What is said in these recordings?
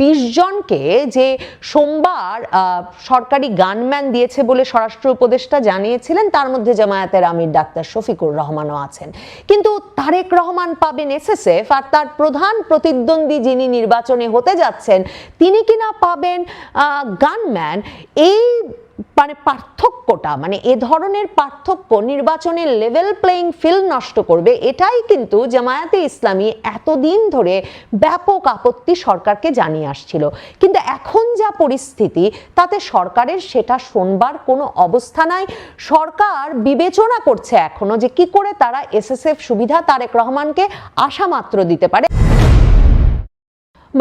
বিশ জনকে যে সোমবার সরকারি গানম্যান দিয়েছে বলে স্বরাষ্ট্র উপদেষ্টা জানিয়েছিলেন, তার মধ্যে জামায়াতের আমির ডাক্তার শফিকুর রহমানও আছেন। কিন্তু তারেক রহমান পাবেন এসএসএফ, আর তার প্রধান প্রতিদ্বন্দ্বী যিনি নির্বাচনে হতে যাচ্ছেন, তিনি কিনা পাবেন গানম্যান, এই মানে পার্থক্যটা মানে এ ধরনের পার্থক্য নির্বাচনের লেভেল প্লেইং ফিল্ড নষ্ট করবে, এটাই কিন্তু জামায়াতে ইসলামী এতদিন ধরে ব্যাপক আপত্তি সরকারকে জানিয়ে আসছিল। কিন্তু এখন যা পরিস্থিতি, তাতে সরকারের সেটা শোনবার কোনো অবস্থা নাই। সরকার বিবেচনা করছে এখনও যে কি করে তারা এসএসএফ সুবিধা তারেক রহমানকে আশা মাত্র দিতে পারে।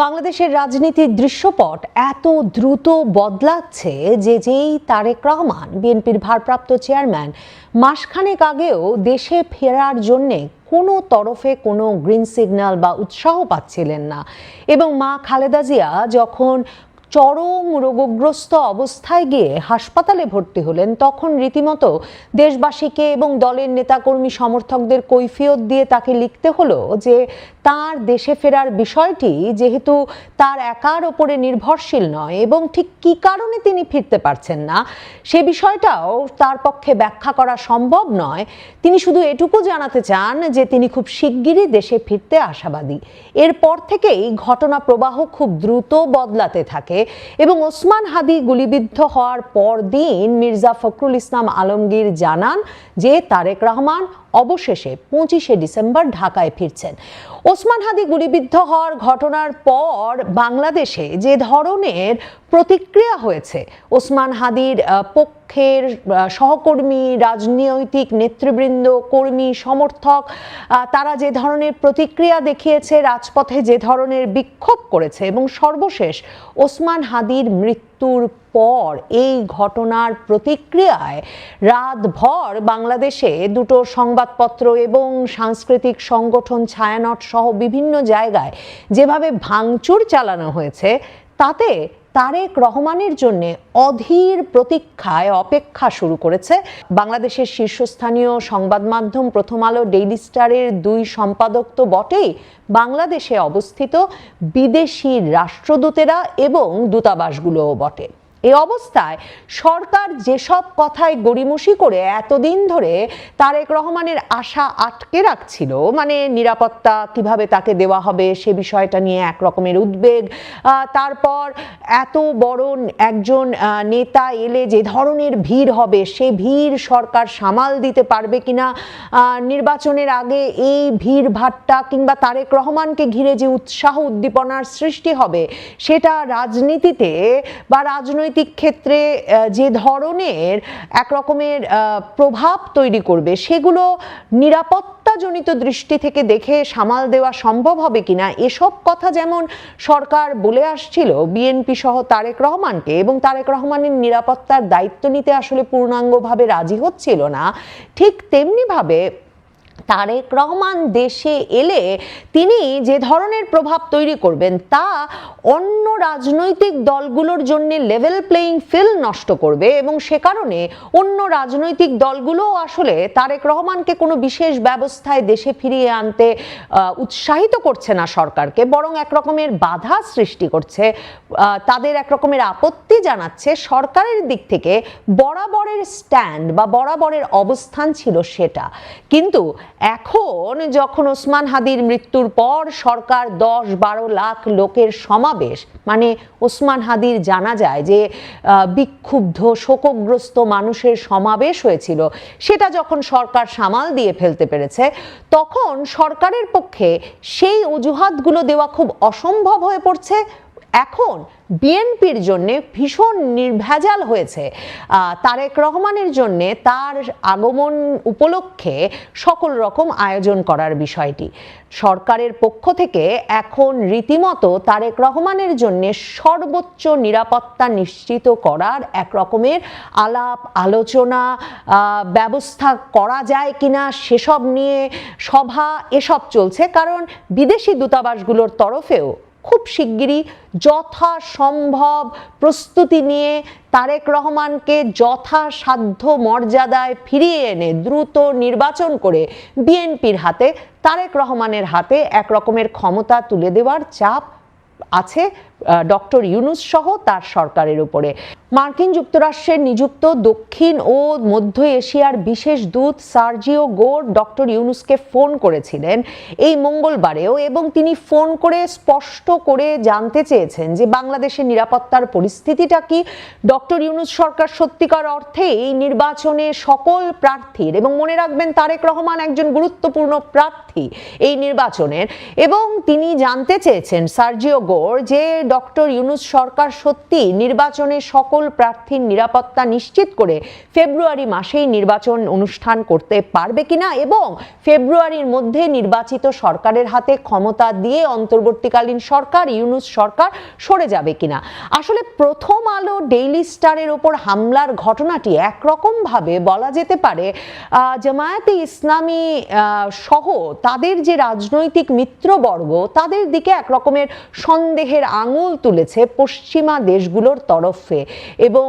বাংলাদেশের রাজনীতির দৃশ্যপট এত দ্রুত বদলাচ্ছে যে যেই তারেক রহমান, বিএনপির ভারপ্রাপ্ত চেয়ারম্যান, মাসখানেক আগেও দেশে ফেরার জন্যে কোনো তরফে কোনো গ্রিন সিগন্যাল বা উৎসাহ পাচ্ছিলেন না। এবং মা খালেদা জিয়া যখন চরম রোগগ্রস্ত অবস্থায় গিয়ে হাসপাতালে ভর্তি হলেন, তখন রীতিমতো দেশবাসীকে এবং দলের নেতাকর্মী সমর্থকদের কৈফিয়ত দিয়ে তাকে লিখতে হলো যে তার দেশে ফেরার বিষয়টি যেহেতু তার একার ওপরে নির্ভরশীল নয় এবং ঠিক কী কারণে তিনি ফিরতে পারছেন না, সে বিষয়টাও তার পক্ষে ব্যাখ্যা করা সম্ভব নয়। তিনি শুধু এটুকু জানাতে চান যে তিনি খুব শিগগিরই দেশে ফিরতে আশাবাদী। এরপর থেকেই ঘটনা প্রবাহ খুব দ্রুত বদলাতে থাকে। এবং ওসমান হাদি গুলিবিদ্ধ হওয়ার পরদিন মির্জা ফখরুল ইসলাম আলমগীর জানান যে তারেক রহমান অবশেষে পঁচিশে ডিসেম্বর ঢাকায় ফিরছেন। ওসমান হাদি গুলিবিদ্ধ হওয়ার ঘটনার পর বাংলাদেশে যে ধরনের প্রতিক্রিয়া হয়েছে, ওসমান হাদির পক্ষের সহকর্মী, রাজনৈতিক নেতৃবৃন্দ, কর্মী, সমর্থক তারা যে ধরনের প্রতিক্রিয়া দেখিয়েছে, রাজপথে যে ধরনের বিক্ষোভ করেছে এবং সর্বশেষ ওসমান হাদির মৃত্যুর পর এই ঘটনার প্রতিক্রিয়ায় রাতভর বাংলাদেশে দুটো সংবাদপত্র এবং সাংস্কৃতিক সংগঠন ছায়ানট সহ বিভিন্ন জায়গায় যেভাবে ভাঙচুর চালানো হয়েছে, তাতে তারেক রহমানের জন্য অধীর প্রতীক্ষায় অপেক্ষা শুরু করেছে বাংলাদেশের শীর্ষস্থানীয় সংবাদ মাধ্যম প্রথম আলো ডেইলি স্টারের দুই সম্পাদক তো বটেই বাংলাদেশে অবস্থিত বিদেশি রাষ্ট্রদূতেরা এবং দূতাবাসগুলোও বটে। এই অবস্থায় সরকার যেসব কথায় গড়িমসি করে এতদিন ধরে তারেক রহমানের আশা আটকে রাখছিল মানে নিরাপত্তা কীভাবে তাকে দেওয়া হবে সে বিষয়টা নিয়ে এক রকমের উদ্বেগ তারপর এত বড় একজন নেতা এলে যে ধরনের ভিড় হবে, সে ভিড় সরকার সামাল দিতে পারবে কিনা নির্বাচনের আগে এই ভিড় ভাট্টা কিংবা তারেক রহমানকে ঘিরে যে উৎসাহ উদ্দীপনার সৃষ্টি হবে, সেটা রাজনীতিতে বা রাজনৈতিক ক্ষেত্রে যে ধরনের এক রকমের প্রভাব তৈরি করবে, সেগুলো নিরাপত্তাজনিত দৃষ্টি থেকে দেখে সামাল দেওয়া সম্ভব হবে কিনা, এসব কথা যেমন সরকার বলে আসছিল বিএনপি সহ তারেক রহমানকে, এবং তারেক রহমানের নিরাপত্তার দায়িত্ব নিতে আসলে পূর্ণাঙ্গভাবে রাজি হচ্ছিল না, ঠিক তেমনিভাবে তারেক রহমান দেশে এলে তিনি যে ধরনের প্রভাব তৈরি করবেন তা অন্য রাজনৈতিক দলগুলোর জন্য লেভেল প্লেইং ফিল্ড নষ্ট করবে এবং সে কারণে অন্য রাজনৈতিক দলগুলো আসলে তারেক রহমানকে কোনো বিশেষ ব্যবস্থায় দেশে ফিরিয়ে আনতে উৎসাহিত করছে না সরকারকে, বরং এক রকমের বাধা সৃষ্টি করছে। তাদের এক রকমের আপত্তি জানাচ্ছে। সরকারের দিক থেকে বরাবরের স্ট্যান্ড বা বরাবরের অবস্থান ছিল সেটা। কিন্তু এখন যখন ওসমান হাদির মৃত্যুর পর সরকার দশ বারো লাখ লোকের সমাবেশ মানে ওসমান হাদির জানা যায় যে বিক্ষুব্ধ, শোকগ্রস্ত মানুষের সমাবেশ হয়েছিল, সেটা যখন সরকার সামাল দিয়ে ফেলতে পেরেছে, তখন সরকারের পক্ষে সেই অজুহাতগুলো দেওয়া খুব অসম্ভব হয়ে পড়ছে। এখন বিএনপির জন্য ভীষণ নির্ভেজাল হয়েছে। তারেক রহমানের জন্য তার আগমন উপলক্ষে সকল রকম আয়োজন করার বিষয়টি। সরকারের পক্ষ থেকে এখন রীতিমতো তারেক রহমানের জন্য সর্বোচ্চ নিরাপত্তা নিশ্চিত করার এক রকমের আলাপ, আলোচনা ব্যবস্থা করা যায় কিনা সেসব নিয়ে সভা, এসব চলছে। কারণ বিদেশি দূতাবাসগুলোর তরফেও খুব শিগগিরই যথাসম্ভব প্রস্তুতি নিয়ে তারেক রহমানকে যথাসাধ্য মর্যাদায় ফিরিয়ে এনে দ্রুত নির্বাচন করে বিএনপির হাতে, তারেক রহমানের হাতে এক রকমের ক্ষমতা তুলে দেওয়ার চাপ আছে ডক্টর ইউনুস সহ তার সরকারের উপরে। মার্কিন যুক্তরাষ্ট্রের নিযুক্ত দক্ষিণ ও মধ্য এশিয়ার বিশেষ দূত সার্জিও গোর ডক্টর ইউনুসকে ফোন করেছিলেন এই মঙ্গলবারেও এবং তিনি ফোন করে স্পষ্ট করে জানতে চেয়েছেন যে বাংলাদেশের নিরাপত্তার পরিস্থিতিটা কি। ডক্টর ইউনুস সরকার সত্যিকার অর্থে এই নির্বাচনে সকল প্রার্থীর এবং মনে রাখবেন তারেক রহমান একজন গুরুত্বপূর্ণ প্রার্থী এই নির্বাচনের এবং তিনি জানতে চেয়েছেন সার্জিও গোর যে ডক্টর ইউনুস সরকার সত্যি নির্বাচনে সকল প্রার্থীর নিরাপত্তা নিশ্চিত করে ফেব্রুয়ারি মাসেই নির্বাচন অনুষ্ঠান করতে পারবে কিনা এবং ফেব্রুয়ারির মধ্যে নির্বাচিত সরকারের হাতে ক্ষমতা দিয়ে অন্তর্বর্তীকালীন সরকার, ইউনুস সরকার সরে যাবে কিনা? আসলে প্রথম আলো ডেইলি স্টারের ওপর হামলার ঘটনাটি একরকমভাবে বলা যেতে পারে জামায়াতে ইসলামী সহ তাদের যে রাজনৈতিক মিত্রবর্গ, তাদের দিকে এক রকমের সন্দেহের আঙুল তুলেছে পশ্চিমা দেশগুলোর তরফে এবং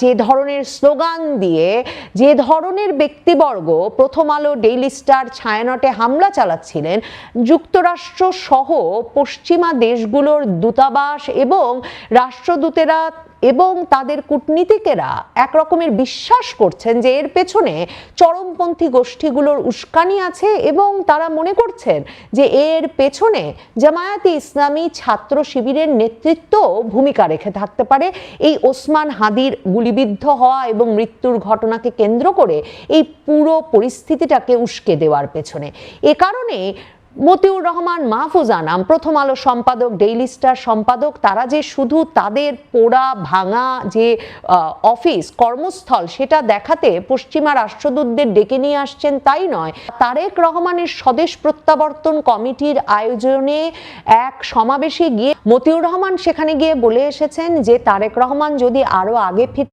যে ধরনের স্লোগান দিয়ে, যে ধরনের ব্যক্তিবর্গ প্রথম আলো ডেইলি স্টার ছায়ানটে হামলা চালাচ্ছিলেন, যুক্তরাষ্ট্র সহ পশ্চিমা দেশগুলোর দূতাবাস এবং রাষ্ট্রদূতেরা এবং তাদের কূটনীতিকেরা এক রকমের বিশ্বাস করছেন যে এর পেছনে চরমপন্থী গোষ্ঠীগুলোর উস্কানি আছে এবং তারা মনে করছেন যে এর পেছনে জামায়াতে ইসলামী ছাত্র শিবিরের নেতৃত্ব ভূমিকা রেখে থাকতে পারে। এই ওসমান হাদির গুলিবিদ্ধ হওয়া এবং মৃত্যুর ঘটনাকে কেন্দ্র করে এই পুরো পরিস্থিতিটাকে উস্কে দেওয়ার পেছনে। এ কারণে মতিউর রহমান, মাহফুজ আনাম, প্রথম আলো সম্পাদক, ডেইলি স্টার সম্পাদক, তারা যে শুধু তাদের পোড়া, ভাঙা যে অফিস, কর্মস্থল, সেটা দেখাতে পশ্চিমা রাষ্ট্রদূতদের ডেকে নিয়ে আসছেন তাই নয়। তারেক রহমানের স্বদেশ প্রত্যাবর্তন কমিটির আয়োজনে এক সমাবেশে গিয়ে মতিউর রহমান সেখানে গিয়ে বলে এসেছেন যে, তারেক রহমান যদি আরও আগে ফির